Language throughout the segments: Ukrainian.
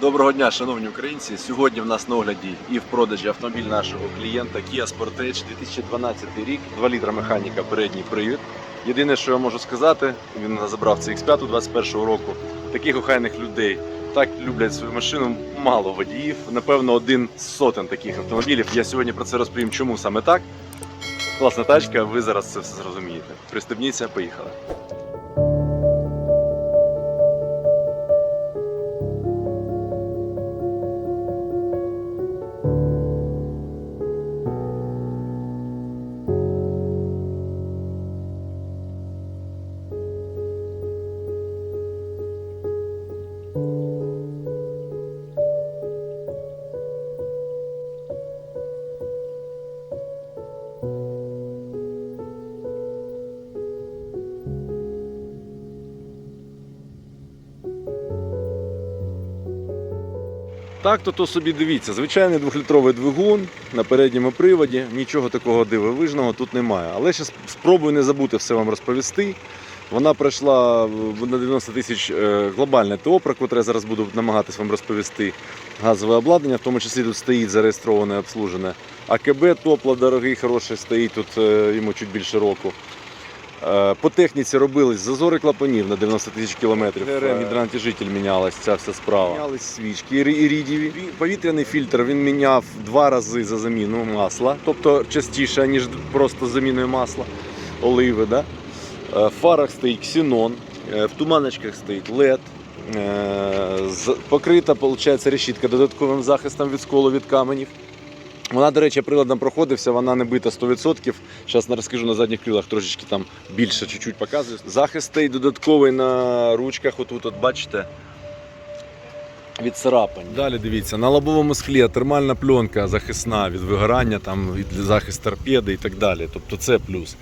Доброго дня, шановні українці. Сьогодні в нас на огляді і в продажі автомобіль нашого клієнта Kia Sportage 2012 рік, 2 літра механіка, передній привід. Єдине, що я можу сказати, він забрав цей X5 21 року. Таких охайних людей так люблять свою машину. Мало водіїв. Напевно, один з сотень таких автомобілів. Я сьогодні про це розповім, чому саме так. Класна тачка, ви зараз це все зрозумієте. Пристебніться, поїхали. Так, то собі дивіться, звичайний двохлітровий двигун на передньому приводі, нічого такого дивовижного тут немає. Але ще спробую не забути все вам розповісти. Вона пройшла на 90 тисяч е, глобальне ТО, про котре я зараз буду намагатись вам розповісти. Газове обладнання, в тому числі тут стоїть зареєстроване, обслужене. АКБ топло дорогий, хороший стоїть тут е, йому чуть більше року. Е, По техніці робились зазори клапанів на 90 тисяч кілометрів. ГРМ гідрантіжитель мінялась, ця вся справа. Мінялись свічки ірі- ірідієві. Повітряний фільтр він міняв два рази за заміну масла, тобто частіше, ніж просто заміною масла, оливи. Да? Е, В фарах стоїть ксенон, е, в туманочках стоїть е, Покрита, виходить, решітка додатковим захистом від сколу від каменів. Вона, до речі, приладом проходився, вона не бита 100%. Зараз розкажу на задніх крилах трошечки там більше чуть-чуть показую. Захист стоїть додатковий на ручках, отут, от бачите. Від царапань. Далі дивіться, на лобовому склі термальна пленка захисна від вигорання, там, від захист торпеди і так далі. Тобто це плюс.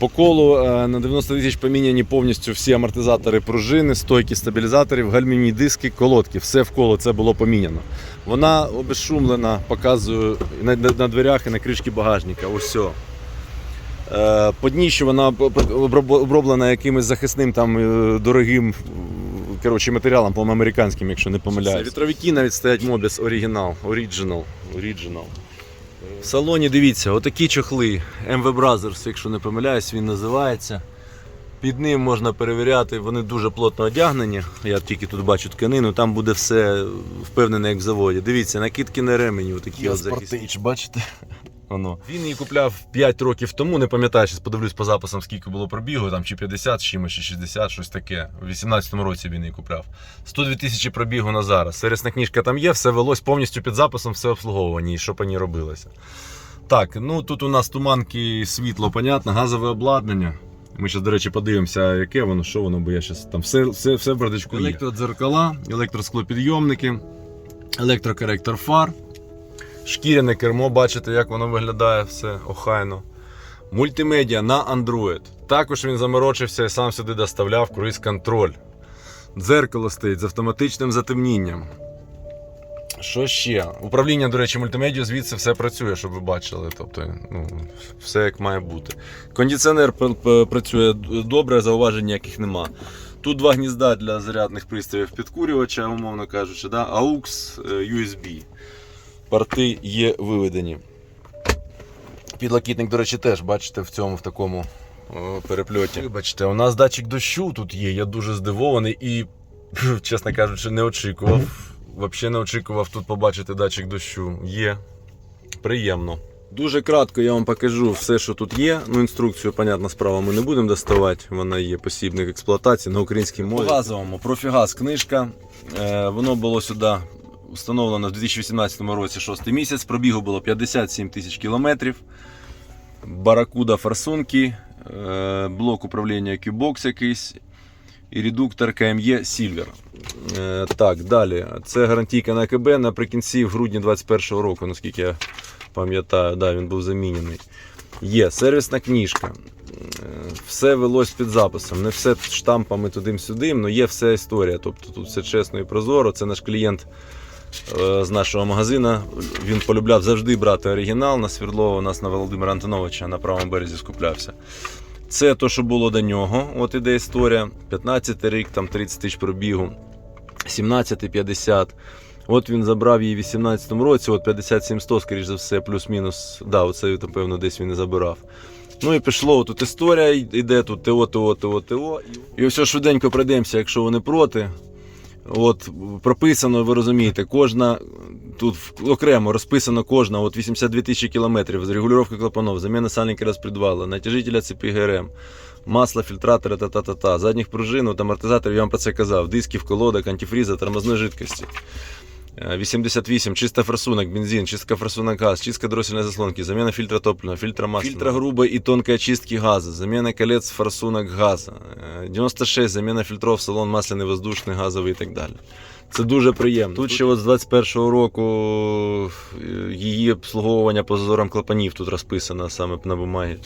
По колу е, на 90 тисяч поміняні повністю всі амортизатори пружини, стойки стабілізаторів, гальмівні диски, колодки. Все в коло це було поміняно. Вона обезшумлена, показую на, на, дверях і на кришці багажника. Ось все. Е, По дніщу вона об- об- оброблена якимось захисним там е, дорогим коротше, матеріалом, по-моєму, американським, якщо не помиляюсь. Вітровики навіть стоять Mobis Original, Original, Original. В салоні дивіться, отакі чохли MV Brothers, якщо не помиляюсь, він називається. Під ним можна перевіряти, вони дуже плотно одягнені. Я тільки тут бачу тканину, там буде все впевнене, як в заводі. Дивіться, накидки на ремені, отакі от захисні. бачите? Воно. Він її купляв 5 років тому, не пам'ятаю, зараз подивлюсь по записам, скільки було пробігу, там чи 50 чимось, чи 60, щось таке. У 18-му році він її купляв. 102 тисячі пробігу на зараз. Сервісна книжка там є, все велось повністю під записом, все обслуговування і що по ній робилося. Так, ну тут у нас туманки, світло, понятно, газове обладнання. Ми зараз, до речі, подивимося, яке воно, що воно, бо я зараз там все, все, все в бардачку. Електродзеркала, електросклопідйомники, електрокоректор фар. Шкіряне кермо, бачите, як воно виглядає, все охайно. Мультимедіа на Android. Також він заморочився і сам сюди доставляв круїз-контроль. Дзеркало стоїть з автоматичним затемнінням. Що ще? Управління, до речі, мультимедіа звідси все працює, щоб ви бачили. Тобто, ну, все як має бути. Кондиціонер працює добре, зауважень ніяких нема. Тут два гнізда для зарядних пристроїв підкурювача, умовно кажучи, да? AUX, е, USB порти є виведені. Підлокітник, до речі, теж бачите в цьому в такому о, перепльоті. Вибачте, у нас датчик дощу тут є. Я дуже здивований і, чесно кажучи, не очікував. Взагалі не очікував тут побачити датчик дощу. Є. Приємно. Дуже кратко я вам покажу все, що тут є. Ну, інструкцію, понятна справа, ми не будемо доставати. Вона є посібник експлуатації на українській мові. По газовому профігаз книжка. Е, воно було сюди встановлено в 2018 році 6 місяць. Пробігу було 57 тисяч кілометрів. Баракуда форсунки, е, блок управління Qbox якийсь і редуктор KME Silver. Е, Так, далі. Це гарантійка на АКБ наприкінці в грудні 2021 року, наскільки я пам'ятаю, да, він був замінений. Є сервісна книжка. Е, Все велось під записом. Не все штампами туди-сюди, але є вся історія. Тобто тут все чесно і прозоро. Це наш клієнт з нашого магазину. Він полюбляв завжди брати оригінал на Свердлова, у нас на Володимира Антоновича на правому березі скуплявся. Це то, що було до нього. От іде історія. 15 рік, там 30 тисяч пробігу. 17,50. От він забрав її в 18-му році, от 57-100, скоріш за все, плюс-мінус. Да, оце, напевно, десь він і забирав. Ну і пішло, тут історія йде, тут ТО, ТО, ТО, ТО. І все швиденько пройдемося, якщо вони проти. От прописано, ви розумієте, кожна тут окремо розписано кожна, от 82 тисячі кілометрів, з регулювання клапанов, заміна сальника розпредвала, натяжителя цепі ГРМ, масло, фільтратора, та-та-та-та, задніх пружин, от амортизаторів, я вам про це казав, дисків, колодок, антифріза, тормозної жидкості. Е, 88, чисто форсунок, бензин, чистка форсунок газ, чистка дроссельной заслонки, замена фильтра топлива, фильтра масла, фильтра грубой и тонкой очистки газа, замена колец форсунок газа, Е, 96, замена фильтров, салон масляний, воздушний, газовий і так далі. Це дуже приємно. Тут ще от з 21-го року е, її обслуговування по зазорам клапанів тут розписано саме на бумагі.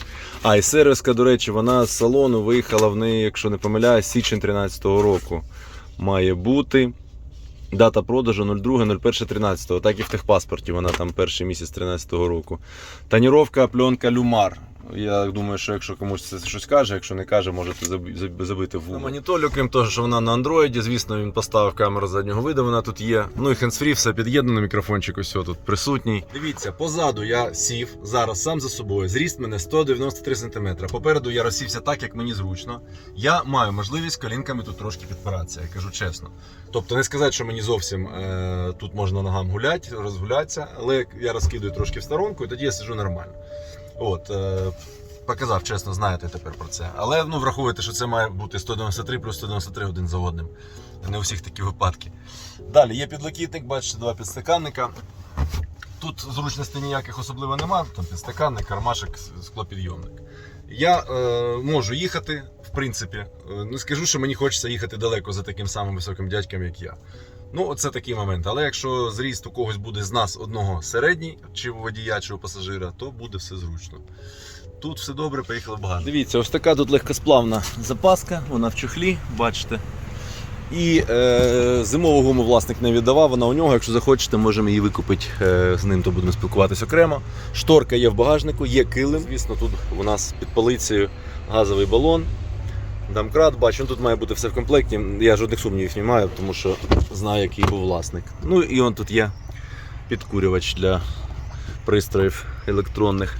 А, і сервіска, до речі, вона з салону виїхала в неї, якщо не помиляюсь, січень 13-го року має бути. Дата продажу 02.01.13. Так і в техпаспорті вона там перший місяць 13-го року. Таніровка пленка Люмар. Я думаю, що якщо комусь це щось каже, якщо не каже, можете заб- заб- забити в моніторі, крім того, що вона на андроїді, звісно, він поставив камеру заднього виду, вона тут є. Ну і хендсфрі, все під'єднано, мікрофончик ось тут присутній. Дивіться, позаду я сів зараз сам за собою. Зріст мене 193 см. Попереду я розсівся так, як мені зручно. Я маю можливість колінками тут трошки підпиратися, я кажу чесно. Тобто не сказати, що мені зовсім е, тут можна ногам гуляти, розгулятися, але я розкидую трошки в сторонку і тоді я сиджу нормально. От, е, показав, чесно, знаєте тепер про це. Але ну, враховуйте, що це має бути 193 плюс 193 один за одним. Не у всіх такі випадки. Далі є підлокітник, бачите, два підстаканника. Тут зручностей ніяких особливо немає, там підстаканник, кармашик, склопідйомник. Я е, можу їхати, в принципі. Не скажу, що мені хочеться їхати далеко за таким самим високим дядьком, як я. Ну, оце такий момент. Але якщо зріст у когось буде з нас одного середній, чи водія, чи у пасажира, то буде все зручно. Тут все добре, поїхали багажник. Дивіться, ось така тут легкосплавна запаска, вона в чохлі, бачите. І е, зимову гуму власник не віддавав, вона у нього. Якщо захочете, можемо її викупити е, з ним, то будемо спілкуватися окремо. Шторка є в багажнику, є килим. Звісно, тут у нас під полицею газовий балон. Домкрат, бачу, ну, тут має бути все в комплекті. Я жодних сумнівів не маю, тому що знаю, який був власник. Ну і он тут є підкурювач для пристроїв електронних.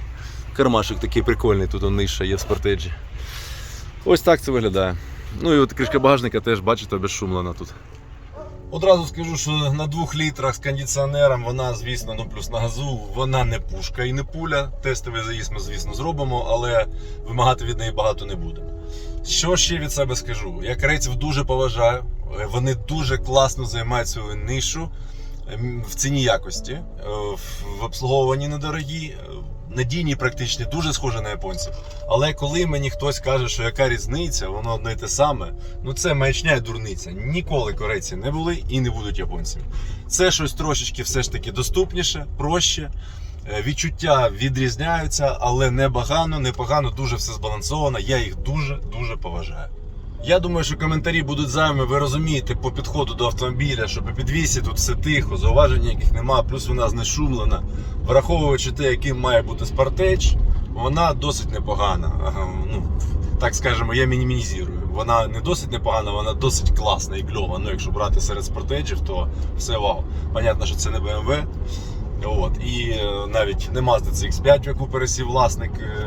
Кармашик такий прикольний, тут он ниша є в спортеджі. Ось так це виглядає. Ну і от кришка багажника теж, бачите, безшумлена тут. Одразу скажу, що на двох літрах з кондиціонером вона, звісно, ну плюс на газу, вона не пушка і не пуля. Тестовий заїзд ми, звісно, зробимо, але вимагати від неї багато не будемо. Що ще від себе скажу? Я корейців дуже поважаю. Вони дуже класно займають свою нишу в ціні якості, е, в- обслуговуванні недорогі, е, надійні практичні, дуже схожі на японців. Але коли мені хтось каже, що яка різниця, воно одне й те саме, ну це маячня і дурниця. Ніколи корейці не були і не будуть японцями. Це щось трошечки все ж таки доступніше, проще. Е, Відчуття відрізняються, але не багано, не погано, дуже все збалансовано. Я їх дуже дуже поважаю. Я думаю, що коментарі будуть зайвими. Ви розумієте по підходу до автомобіля, що по підвісі тут все тихо, зауважень яких нема, плюс вона знешумлена. Враховуючи те, яким має бути спартеч, вона досить непогана. Ну, так скажемо, я мінімізую. Вона не досить непогана, вона досить класна і кльова. Ну, якщо брати серед спортеджів, то все вау. Понятно, що це не BMW. От. І е, навіть не Mazda CX5, в яку пересів власник, е,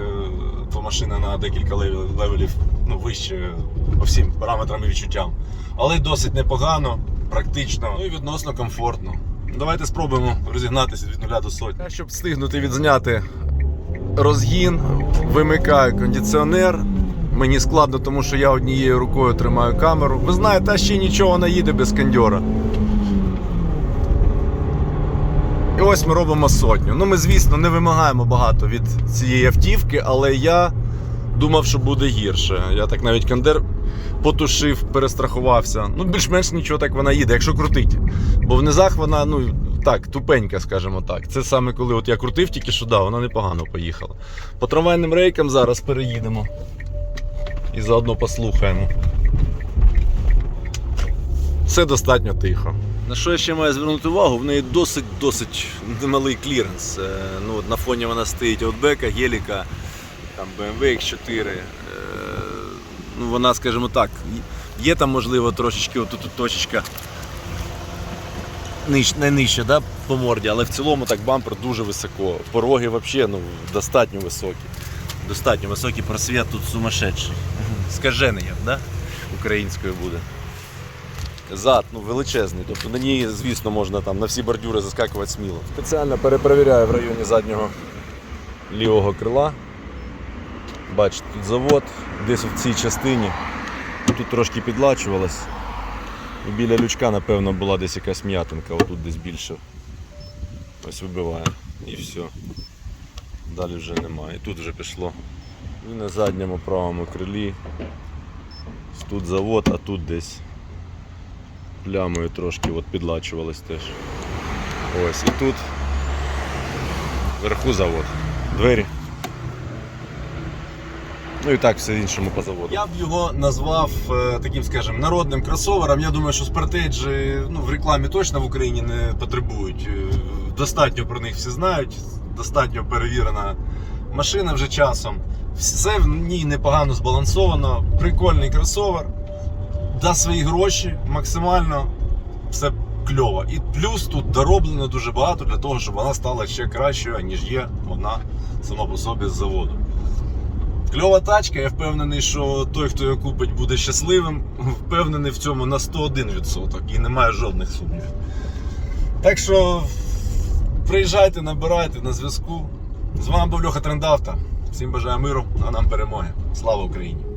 то машина на декілька левелів ну, вище по всім параметрам і відчуттям. Але досить непогано, практично ну і відносно комфортно. Давайте спробуємо розігнатися від 0 до сотні. Щоб встигнути відзняти розгін, вимикаю кондиціонер. Мені складно, тому що я однією рукою тримаю камеру. Ви знаєте, ще нічого не їде без кондьора. І ось ми робимо сотню. Ну, ми, звісно, не вимагаємо багато від цієї автівки, але я думав, що буде гірше. Я так навіть кондер потушив, перестрахувався. Ну, більш-менш нічого так вона їде, якщо крутить. Бо в низах вона, ну, так, тупенька, скажімо так. Це саме коли от я крутив, тільки що да, вона непогано поїхала. По трамвайним рейкам зараз переїдемо. І заодно послухаємо. Все достатньо тихо. На що я ще маю звернути увагу? В неї досить-досить немалий кліренс. Е, Ну, от на фоні вона стоїть Outback, Геліка, там BMW X4. Ну, вона, скажімо так, є там, можливо, трошечки отут точечка ниж, найнижче да, по морді, але в цілому так бампер дуже високо. Пороги взагалі ну, достатньо високі. Достатньо високий просвіт тут сумасшедший. Скажений, да? Українською буде. Зад ну, величезний, тобто на ній, звісно, можна там на всі бордюри заскакувати сміло. Спеціально перепровіряю в районі заднього лівого крила. Бачите, тут завод, десь в цій частині. Тут трошки підлачувалось. Біля лючка, напевно, була десь якась м'ятинка, отут десь більше. Ось вибиває. І все. Далі вже немає. І тут вже пішло. І на задньому правому крилі. Тут завод, а тут десь плямою трошки от підлачувалось теж. Ось. І тут вверху завод. Двері. Ну і так все іншому по заводу. Я б його назвав е, таким, скажімо, народним кросовером. Я думаю, що спортейджі ну, в рекламі точно в Україні не потребують. Е, Достатньо про них всі знають, достатньо перевірена машина вже часом. Все в ній непогано збалансовано. Прикольний кросовер. За свої гроші максимально все кльово. І плюс тут дороблено дуже багато для того, щоб вона стала ще кращою, ніж є вона сама по собі з заводу. Кльова тачка, я впевнений, що той, хто її купить, буде щасливим. Впевнений в цьому на 101% і немає жодних сумнівів. Так що приїжджайте, набирайте на зв'язку. З вами був Льоха Трендавта. Всім бажаю миру, а нам перемоги. Слава Україні!